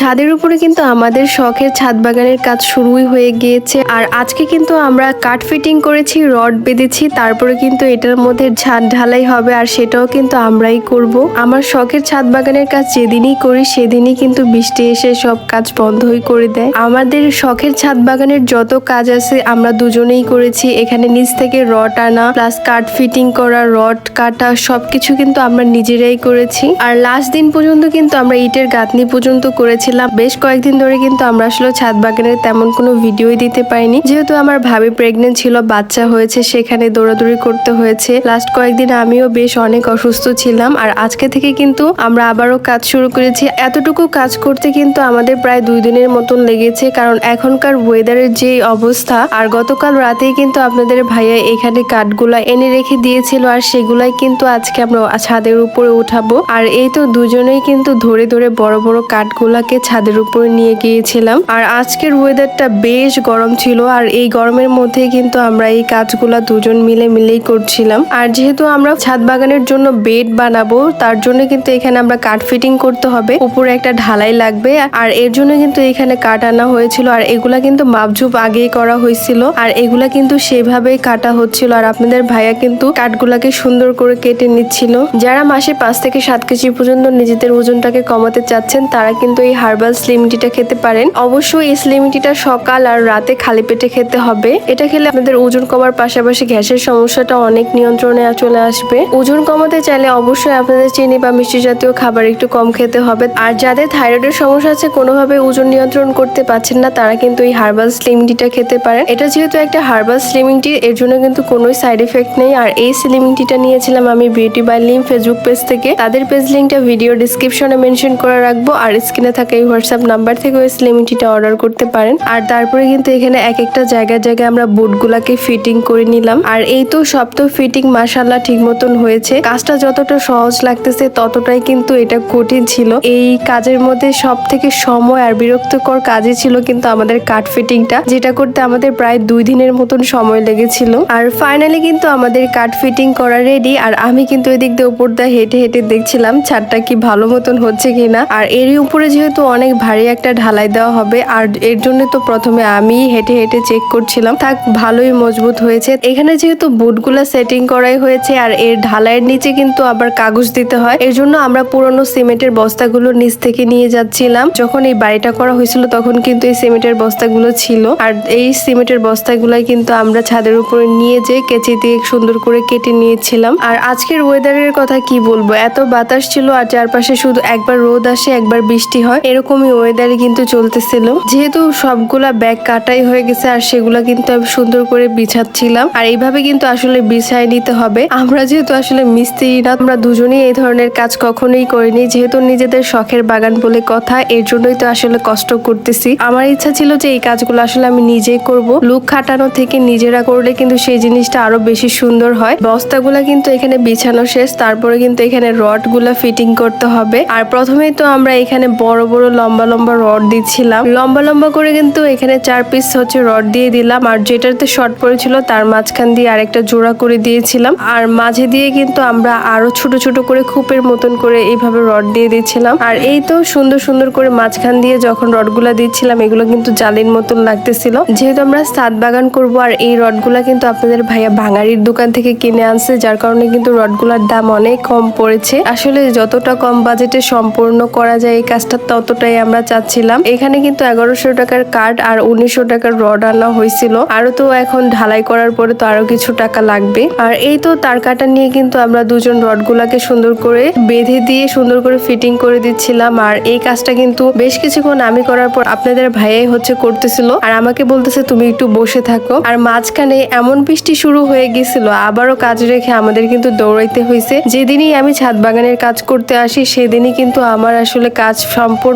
ছাদের উপরে কিন্তু আমাদের শখের ছাদ বাগানের কাজ শুরুই হয়ে গিয়েছে। আর আজকে কিন্তু আমরা কাঠ ফিটিং করেছি, রড বেঁধেছি, তারপরে কিন্তু এটার মধ্যে ছাদ ঢালাই হবে আর সেটাও কিন্তু আমরাই করব। আমার শখের ছাদ বাগানের কাজ যেদিনই করি, সেদিনই কিন্তু বৃষ্টি এসে সব কাজ বন্ধই করে দেয়। আমাদের শখের ছাদ বাগানের যত কাজ আছে আমরা দুজনেই করেছি। এখানে নিচ থেকে রড আনা, প্লাস কাঠ ফিটিং করা, রড কাটা, সবকিছু কিন্তু আমরা নিজেরাই করেছি। আর লাস্ট দিন পর্যন্ত কিন্তু আমরা ইটের গাঁথনি পর্যন্ত করেছিলাম বেশ কয়েকদিন ধরে কিন্তু আমরা আসলে ছাদ বাগানের তেমন কোনো ভিডিওই দিতে পারিনি। যেহেতু আমার ভাবি প্রেগনেন্ট ছিল, বাচ্চা হয়েছে, সেখানে দৌড়াদৌড়ি করতে হয়েছে। লাস্ট কয়েকদিন আমিও বেশ অনেক অসুস্থ ছিলাম আর আজকে থেকে কিন্তু আমরা আবারও কাজ শুরু করেছি। এতটুকু কাজ করতে কিন্তু আমাদের প্রায় দুই দিনের মতন লেগেছে কারণ এখনকার ওয়েদারের যে অবস্থা আর গতকাল রাতেই কিন্তু আপনাদের ভাইয়া এখানে কাঠগুলা এনে রেখে দিয়েছিল আর সেগুলাই কিন্তু আজকে আমরা ছাদের উপরে উঠাবো। আর এই তো দুজনেই কিন্তু ধরে ধরে বড় বড় কাঠগুলাকে ছাদের উপর নিয়ে গিয়েছিলাম। আর আজকের ওয়েদারটা বেশ গরম ছিল, আর এই গরমের মধ্যে কিন্তু আমরা এই কাজগুলা দুজন মিলে মিলেই করছিলাম। আর যেহেতু আমরা ছাদ বাগানের জন্য বেড বানাবো, তার জন্য কিন্তু এখানে আমরা কাঠ ফিটিং করতে হবে। উপরে একটা ঢালাই লাগবে, আর এর জন্য কিন্তু এখানে কাঠ আনা হয়েছিল, আর এগুলা কিন্তু মাপঝুপ আগেই করা হয়েছিল। আর এগুলা কিন্তু সেভাবেই কাটা হচ্ছিল, আর আপনাদের ভাইয়া কিন্তু কাঠগুলাকে সুন্দর করে কেটে নিচ্ছিল। যারা মাসে পাঁচ থেকে সাত কেজি পর্যন্ত নিজেদের ওজনটাকে কমাতে চাচ্ছেন, তারা কিন্তু এই হার্বাল স্লিম টিটা খেতে পারেন। অবশ্যই এই স্লিম টিটা সকাল আর রাতে খালি পেটে খেতে হবে। এটা খেলে আপনাদের ওজন কমার পাশাপাশি গ্যাসের সমস্যাটা অনেক নিয়ন্ত্রণে চলে আসবে। ওজন কমাতে চাইলে অবশ্যই আপনাদের চিনি বা মিষ্টি জাতীয় খাবার একটু কম খেতে হবে। আর যাদের থাইরয়েডের সমস্যা আছে, কোনোভাবে ওজন নিয়ন্ত্রণ করতে পারছেন না, তারা কিন্তু এই হার্বাল স্লিম টিটা খেতে পারেন। এটা যেহেতু একটা হার্বাল স্লিমিং টি এর জন্য কিন্তু কোনো সাইড এফেক্ট নেই। আর এই স্লিমিং টিটা নিয়েছিলাম আমি beauty by Lim Facebook page থেকে। তাদের পেজ লিঙ্কটা ভিডিও ডিসক্রিপশনে মেনশন করে রাখব। আর স্ক্রিনে থাকা এই হোয়াটসঅ্যাপ নাম্বার থেকে ওই স্লিমিং টিটা অর্ডার করতে পারেন। আর তারপরে কিন্তু এখানে এক একটা জায়গায় জায়গায় আমরা বুটগুলাকে ফিটিং করে নিলাম। আর এই তো সব তো ফিটিং মাসাল্লাহ ঠিক মতন হয়েছে। কাজটা যতটা সহজ লাগতেছে ততটাই কিন্তু এটা কঠিন ছিল। এই কাজের মধ্যে সব থেকে সময় আর বিরক্তকর কাজই ছিল কিন্তু আমাদের কাঠ ফিটিংটা, যেটা করতে আমাদের প্রায় দুই দিনের মতন সময় লেগেছিল। আর ফাইনালি কিন্তু আমাদের কাঠ ফিটিং করা রেডি। আর আমি কিন্তু এদিক দিয়ে উপর দিয়ে হেঁটে হেঁটে দেখছিলাম, ছাদটা কি ভালো মতন হচ্ছে কিনা। আর এরই উপরে যেহেতু অনেক ভারী একটা ঢালাই দেওয়া হবে। আর এর জন্য তো প্রথমে আমি হেঁটে হেঁটে চেক করছিলাম। থাক, ভালোই মজবুত হয়েছে। এখানে যেহেতু বুটগুলা সেটিং করাই হয়েছে, আর এর ঢালাইয়ের নিচে কিন্তু আবার কাগজ দিতে হয়। এর জন্য আমরা পুরনো সিমেন্টের বস্তাগুলো নিচ থেকে নিয়ে যাচ্ছিলাম। যখন এই বাড়িটা করা হয়েছিল, তখন কিন্তু এই সিমেন্টের বস্তাগুলো ছিল। আর এই সিমেন্টের বস্তাগুলাই কিন্তু আমরা ছাদের উপরে নিয়ে যে কেচি দিয়ে সুন্দর করে কেটে নিয়েছিলাম। আর আজকের ওয়েদারের কথা কি বলব? এত বাতাস ছিল, আর চারপাশে শুধু একবার রোদ আসে, একবার বৃষ্টি হয়। এরকমই ওয়েদারে কিন্তু চলতেছিল। যেহেতু সবগুলা ব্যাগ কাটাই হয়ে গেছে আর সেগুলা কিন্তু আমি সুন্দর করে বিছাচ্ছিলাম। আর এইভাবে কিন্তু আসলে বিছাই নিতে হবে। আমরা যেহেতু আসলে মিস্ত্রি না, আমরা দুজনেই এই ধরনের কাজ কখনোই করিনি। যেহেতু নিজেদের শখের বাগান বলে কথা, এর জন্যই তো আসলে কষ্ট করতেছি। আমার ইচ্ছা ছিল যে এই কাজগুলো আসলে আমি নিজেই করব। লুক খাটানো থেকে নিজেরা করলে কিন্তু সেই জিনিসটা আরও বেশি সুন্দর হয়। বস্তাগুলা কিন্তু এখানে বিছানো শেষ, তারপরে কিন্তু এখানে রডগুলা ফিটিং করতে হবে। আর প্রথমেই তো আমরা এখানে বড় বড় লম্বা লম্বা রড দিচ্ছিলাম। লম্বা লম্বা করে কিন্তু এখানে চার পিস হচ্ছে রড দিয়ে দিলাম। আর যেটাতে শর্ট পড়েছিল তার মাঝখান দিয়ে আরেকটা জোড়া করে দিয়েছিলাম। আর মাঝে দিয়ে কিন্তু আমরা আরও ছোট ছোট করে খুপের মতন করে এইভাবে রড দিয়ে দিচ্ছিলাম। আর এই তো সুন্দর সুন্দর করে মাঝখান দিয়ে যখন রডগুলা দিচ্ছিলাম, এগুলো কিন্তু জালির মতন লাগতেছিল। যেহেতু আমরা সাত বাগান করব, আর এই রডগুলা কিন্তু আপনাদের ভাইয়া ভাঙারির দোকান থেকে কিনে আনছে, যার কারণে কিন্তু রডগুলার দাম অনেক কম পড়েছে। আসলে যতটা কম বাজেটে সম্পূর্ণ করা যায় এই কাজটা ততটাই আমরা চাচ্ছিলাম। এখানে কিন্তু এগারোশো টাকার কাঠ আর উনিশশো টাকার রড আনা হয়েছিল। আরও তো এখন ঢালাই করার পরে তো আরও কিছু টাকা লাগবে। আর এই তো তার কাটা নিয়ে কিন্তু আমরা দুজন রডগুলাকে সুন্দর করে বেঁধে দিয়ে সুন্দর করে ফিটিং করে দিচ্ছিলাম। আর এই কাজটা কিন্তু বেশ কিছুক্ষণ আমি করার পর আপনাদের ভাইয়াই হচ্ছে করতেছিল। আর আমাকে বলতেছে, তুমি একটু বসে থাকো। আর মাঝখানে এমন বৃষ্টি শুরু হয়ে গেছিল, আবারও কাজ রেখে আমাদের কিন্তু দৌড়াইতে হয়েছে যেদিনই আমি ছাদ বাগানের কাজ করতে আসি, সেদিনই কিন্তু আমার আসলে কাজ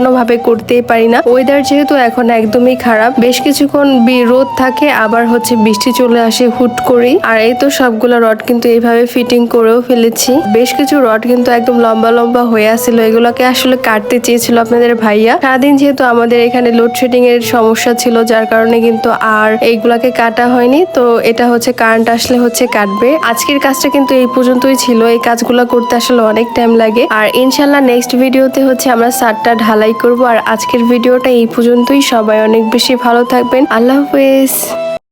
সম্পূর্ণভাবে করতেই পারি না। ওয়েদার যেহেতু এখন একদমই খারাপ, বেশ কিছুক্ষণ রোদ থাকে, আবার হচ্ছে বৃষ্টি চলে আসে হুট করেই। আর এই তো সবগুলো রড কিন্তু এইভাবে ফিটিং করেও ফেলেছি। বেশ কিছু রড কিন্তু একদম লম্বা লম্বা হয়ে আসছিল, এগুলোকে আসলে কাটতে চেয়েছিল আপনাদের ভাইয়া। সারাদিন যেহেতু আমাদের এখানে লোডশেডিং এর সমস্যা ছিল, যার কারণে কিন্তু আর এইগুলাকে কাটা হয়নি। তো এটা হচ্ছে কারেন্ট আসলে হচ্ছে কাটবে। আজকের কাজটা কিন্তু এই পর্যন্তই ছিল। এই কাজগুলো করতে আসলে অনেক টাইম লাগে। আর ইনশাল্লাহ নেক্সট ভিডিওতে হচ্ছে আমরা সারটা ঢালাই করব। আর আজকের ভিডিওটা এই পর্যন্তই। সবাই অনেক বেশি ভালো থাকবেন। আল্লাহ হাফেজ।